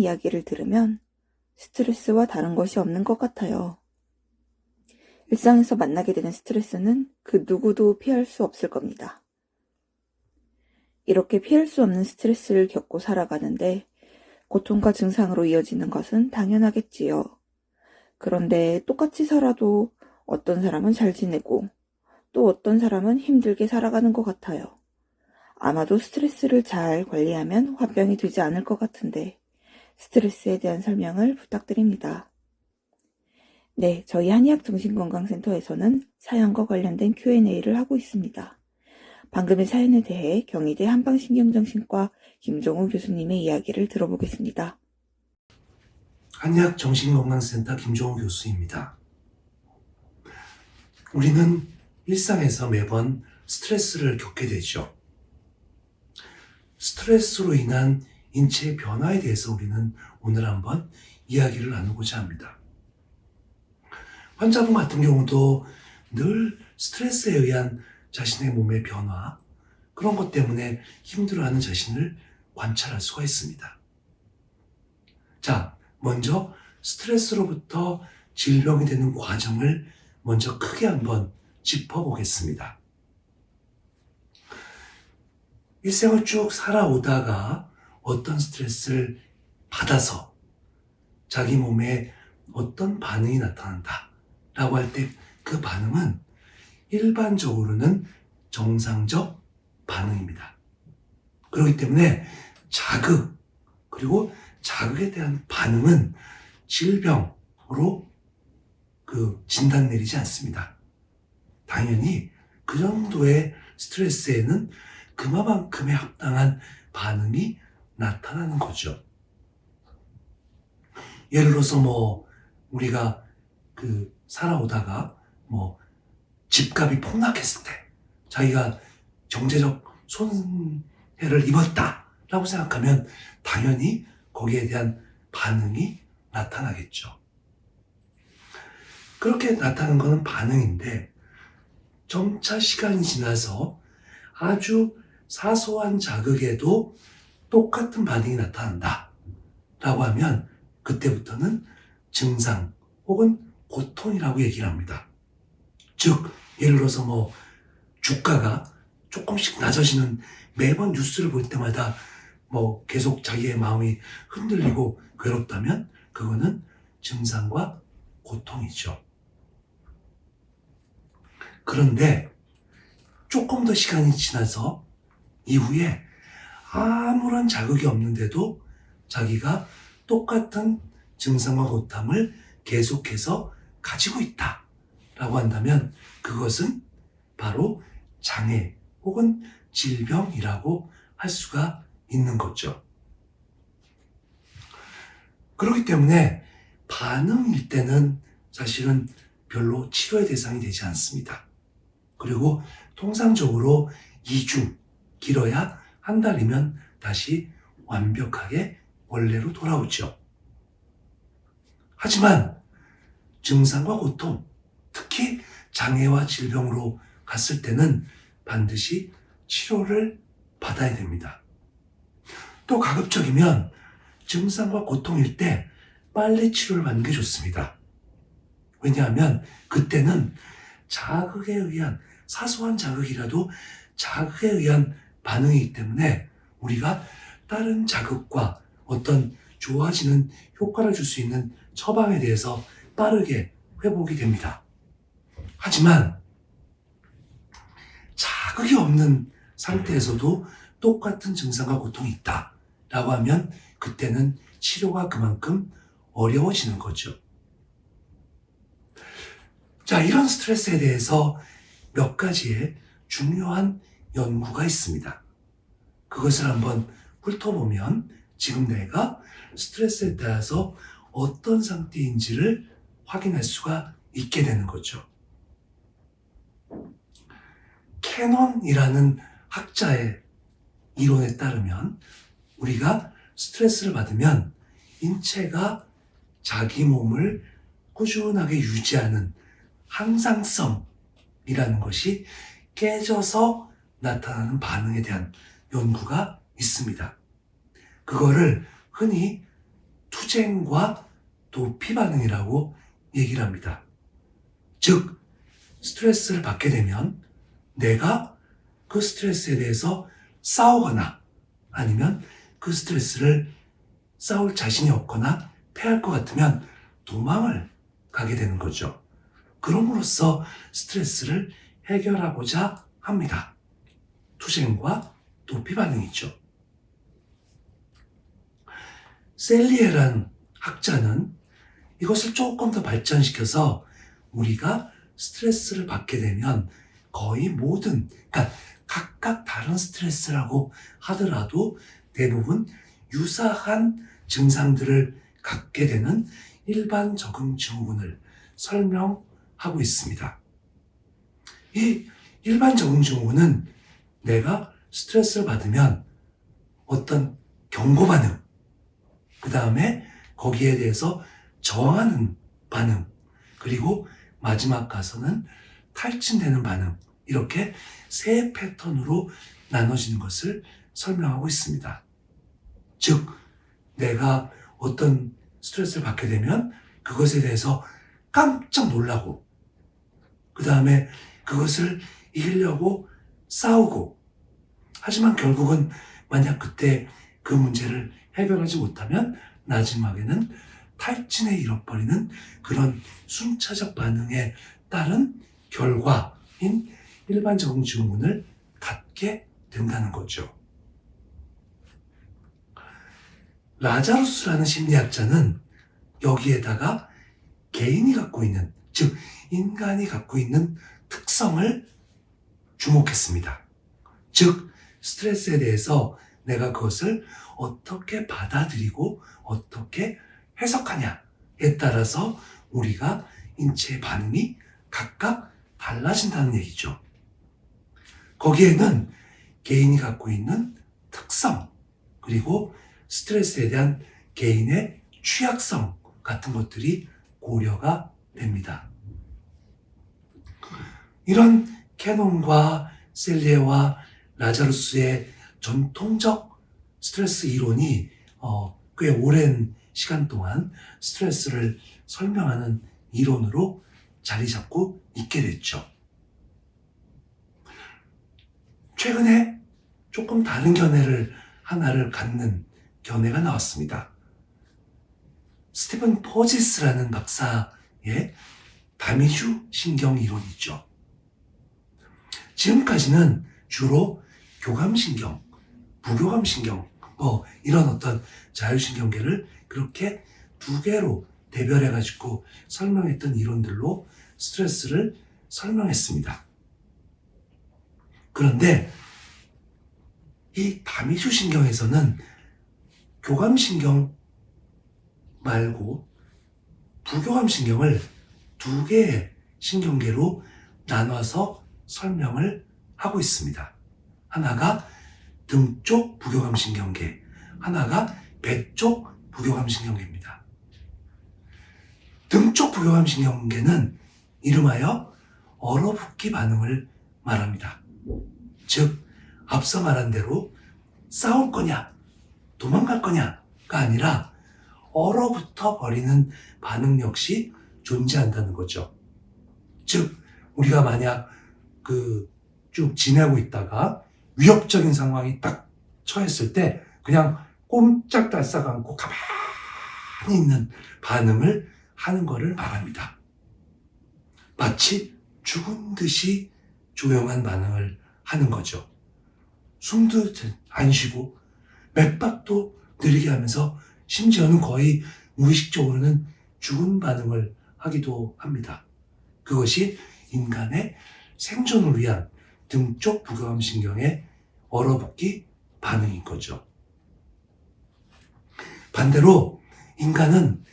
이야기를 들으면 스트레스와 다른 것이 없는 것 같아요. 일상에서 만나게 되는 스트레스는 그 누구도 피할 수 없을 겁니다. 이렇게 피할 수 없는 스트레스를 겪고 살아가는데 고통과 증상으로 이어지는 것은 당연하겠지요. 그런데 똑같이 살아도 어떤 사람은 잘 지내고 또 어떤 사람은 힘들게 살아가는 것 같아요. 아마도 스트레스를 잘 관리하면 화병이 되지 않을 것 같은데 스트레스에 대한 설명을 부탁드립니다. 네, 저희 한의학 정신건강센터에서는 사연과 관련된 Q&A를 하고 있습니다. 방금의 사연에 대해 경희대 한방신경정신과 김종우 교수님의 이야기를 들어보겠습니다. 한의학 정신건강센터 김종호 교수입니다. 우리는 일상에서 매번 스트레스를 겪게 되죠. 스트레스로 인한 인체의 변화에 대해서 우리는 오늘 한번 이야기를 나누고자 합니다. 환자분 같은 경우도 늘 스트레스에 의한 자신의 몸의 변화, 그런 것 때문에 힘들어하는 자신을 관찰할 수가 있습니다. 자, 먼저 스트레스로부터 질병이 되는 과정을 먼저 크게 한번 짚어보겠습니다. 일생을 쭉 살아오다가 어떤 스트레스를 받아서 자기 몸에 어떤 반응이 나타난다 라고 할 때 그 반응은 일반적으로는 정상적 반응입니다. 그렇기 때문에 자극 그리고 자극에 대한 반응은 질병으로 그 진단 내리지 않습니다. 당연히 그 정도의 스트레스에는 그만큼의 합당한 반응이 나타나는 거죠. 예를 들어서 뭐 우리가 그 살아오다가 뭐 집값이 폭락했을 때 자기가 경제적 손해를 입었다라고 생각하면 당연히 거기에 대한 반응이 나타나겠죠. 그렇게 나타나는 것은 반응인데 점차 시간이 지나서 아주 사소한 자극에도 똑같은 반응이 나타난다. 라고 하면 그때부터는 증상 혹은 고통이라고 얘기를 합니다. 즉, 예를 들어서 뭐 주가가 조금씩 낮아지는 매번 뉴스를 볼 때마다 뭐 계속 자기의 마음이 흔들리고 괴롭다면 그거는 증상과 고통이죠. 그런데 조금 더 시간이 지나서 이후에 아무런 자극이 없는데도 자기가 똑같은 증상과 고통을 계속해서 가지고 있다. 라고 한다면 그것은 바로 장애 혹은 질병이라고 할 수가 있는 거죠. 그렇기 때문에 반응일 때는 사실은 별로 치료의 대상이 되지 않습니다. 그리고 통상적으로 2주, 길어야 한 달이면 다시 완벽하게 원래로 돌아오죠. 하지만 증상과 고통, 특히 장애와 질병으로 갔을 때는 반드시 치료를 받아야 됩니다. 또 가급적이면 증상과 고통일 때 빨리 치료를 받는 게 좋습니다. 왜냐하면 그때는 자극에 의한 사소한 자극이라도 자극에 의한 반응이기 때문에 우리가 다른 자극과 어떤 좋아지는 효과를 줄 수 있는 처방에 대해서 빠르게 회복이 됩니다. 하지만 자극이 없는 상태에서도 똑같은 증상과 고통이 있다. 라고 하면 그때는 치료가 그만큼 어려워지는 거죠. 자, 이런 스트레스에 대해서 몇 가지의 중요한 연구가 있습니다. 그것을 한번 훑어보면 지금 내가 스트레스에 따라서 어떤 상태인지를 확인할 수가 있게 되는 거죠. 캐논이라는 학자의 이론에 따르면 우리가 스트레스를 받으면 인체가 자기 몸을 꾸준하게 유지하는 항상성이라는 것이 깨져서 나타나는 반응에 대한 연구가 있습니다. 그거를 흔히 투쟁과 도피 반응이라고 얘기를 합니다. 즉, 스트레스를 받게 되면 내가 그 스트레스에 대해서 싸우거나 아니면 그 스트레스를 싸울 자신이 없거나 패할 것 같으면 도망을 가게 되는 거죠. 그럼으로써 스트레스를 해결하고자 합니다. 투쟁과 도피 반응이죠. 셀리에란 학자는 이것을 조금 더 발전시켜서 우리가 스트레스를 받게 되면 거의 모든, 그러니까 각각 다른 스트레스라고 하더라도 대부분 유사한 증상들을 갖게 되는 일반 적응 증후군을 설명하고 있습니다. 이 일반 적응 증후군은 내가 스트레스를 받으면 어떤 경고 반응, 그 다음에 거기에 대해서 저항하는 반응, 그리고 마지막 가서는 탈진되는 반응, 이렇게 세 패턴으로 나눠지는 것을 설명하고 있습니다. 즉, 내가 어떤 스트레스를 받게 되면 그것에 대해서 깜짝 놀라고, 그 다음에 그것을 이기려고 싸우고, 하지만 결국은 만약 그때 그 문제를 해결하지 못하면 마지막에는 탈진에 잃어버리는 그런 순차적 반응에 따른 결과인 일반적인 증후군을 갖게 된다는 거죠. 라자루스라는 심리학자는 여기에다가 개인이 갖고 있는, 즉, 인간이 갖고 있는 특성을 주목했습니다. 즉, 스트레스에 대해서 내가 그것을 어떻게 받아들이고 어떻게 해석하냐에 따라서 우리가 인체의 반응이 각각 달라진다는 얘기죠. 거기에는 개인이 갖고 있는 특성, 그리고 스트레스에 대한 개인의 취약성 같은 것들이 고려가 됩니다. 이런 캐논과 셀레와 라자루스의 전통적 스트레스 이론이 어, 꽤 오랜 시간 동안 스트레스를 설명하는 이론으로 자리 잡고 있게 됐죠. 최근에 조금 다른 견해를 하나를 갖는 견해가 나왔습니다. 스티븐 포지스라는 박사의 다미슈 신경 이론이죠. 지금까지는 주로 교감신경, 부교감신경, 뭐 이런 어떤 자율신경계를 그렇게 두 개로 대별해가지고 설명했던 이론들로 스트레스를 설명했습니다. 그런데 이 다미슈 신경에서는 교감 신경 말고 부교감 신경을 두 개의 신경계로 나눠서 설명을 하고 있습니다. 하나가 등 쪽 부교감신경계, 하나가 배 쪽 부교감신경계입니다. 등 쪽 부교감신경계는 이름하여 얼어붙기 반응을 말합니다. 즉, 앞서 말한 대로 싸울 거냐, 도망갈 거냐가 아니라 얼어붙어 버리는 반응 역시 존재한다는 거죠. 즉, 우리가 만약 그 쭉 지내고 있다가 위협적인 상황이 딱 처했을 때 그냥 꼼짝달싹 않고 가만히 있는 반응을 하는 것을 말합니다. 마치 죽은 듯이 조용한 반응을 하는 거죠. 숨도 안 쉬고 맥박도 느리게 하면서 심지어는 거의 무의식적으로는 죽은 반응을 하기도 합니다. 그것이 인간의 생존을 위한 등쪽 부교감신경의 얼어붙기 반응인 거죠. 반대로 인간은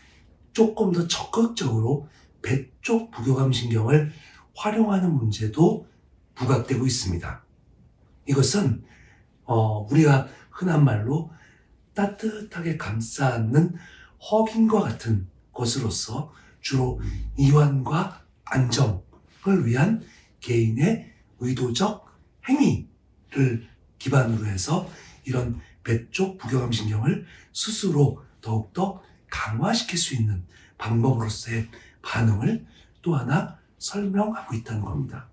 조금 더 적극적으로 배 쪽 부교감 신경을 활용하는 문제도 부각되고 있습니다. 이것은 어, 우리가 흔한 말로 따뜻하게 감싸 안는 허긴과 같은 것으로서 주로 이완과 안정을 위한 개인의 의도적 행위를 기반으로 해서 이런 배쪽 부교감 신경을 스스로 더욱더 강화시킬 수 있는 방법으로서의 반응을 또 하나 설명하고 있다는 겁니다.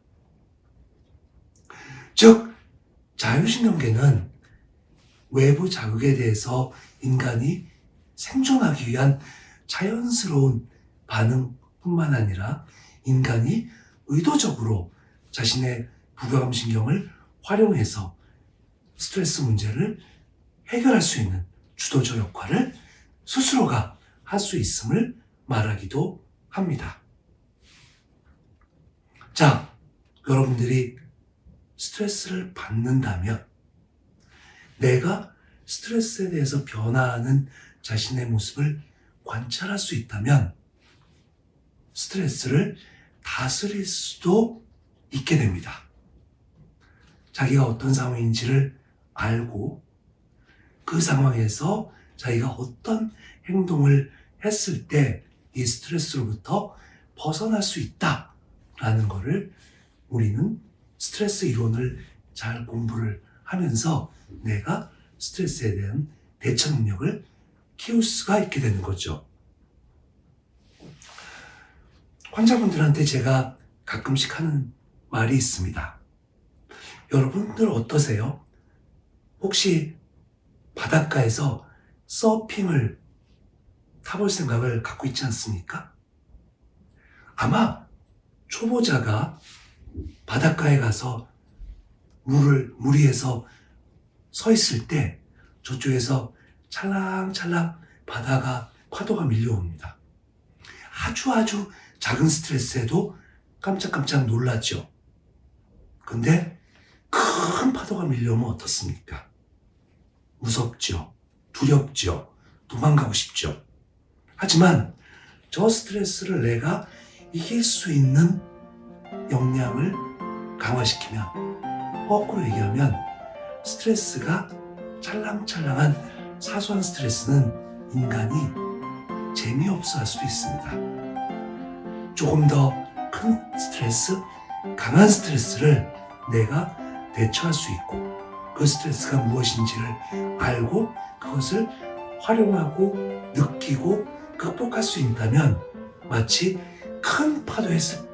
즉, 자율신경계는 외부 자극에 대해서 인간이 생존하기 위한 자연스러운 반응뿐만 아니라 인간이 의도적으로 자신의 부교감 신경을 활용해서 스트레스 문제를 해결할 수 있는 주도적 역할을 스스로가 할 수 있음을 말하기도 합니다. 자, 여러분들이 스트레스를 받는다면 내가 스트레스에 대해서 변화하는 자신의 모습을 관찰할 수 있다면 스트레스를 다스릴 수도 있게 됩니다. 자기가 어떤 상황인지를 알고 그 상황에서 자기가 어떤 행동을 했을 때 이 스트레스로부터 벗어날 수 있다라는 것을 우리는 스트레스 이론을 잘 공부를 하면서 내가 스트레스에 대한 대처 능력을 키울 수가 있게 되는 거죠. 환자분들한테 제가 가끔씩 하는 말이 있습니다. 여러분들 어떠세요? 혹시 바닷가에서 서핑을 타볼 생각을 갖고 있지 않습니까? 아마 초보자가 바닷가에 가서 물을, 물 위에서 서 있을 때 저쪽에서 찰랑찰랑 바다가, 파도가 밀려옵니다. 아주 아주 작은 스트레스에도 깜짝깜짝 놀랐죠. 근데 큰 파도가 밀려오면 어떻습니까? 무섭죠. 두렵죠. 도망가고 싶죠. 하지만 저 스트레스를 내가 이길 수 있는 역량을 강화시키면 거꾸로 얘기하면 스트레스가 찰랑찰랑한 사소한 스트레스는 인간이 재미없어 할 수도 있습니다. 조금 더 큰 스트레스, 강한 스트레스를 내가 대처할 수 있고 그 스트레스가 무엇인지를 알고 그것을 활용하고 느끼고 극복할 수 있다면 마치 큰 파도의 스-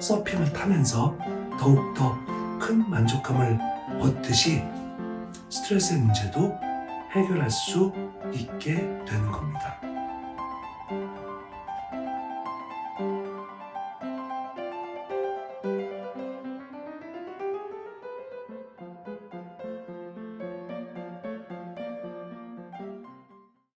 서핑을 타면서 더욱더 큰 만족감을 얻듯이 스트레스의 문제도 해결할 수 있게 되는 겁니다.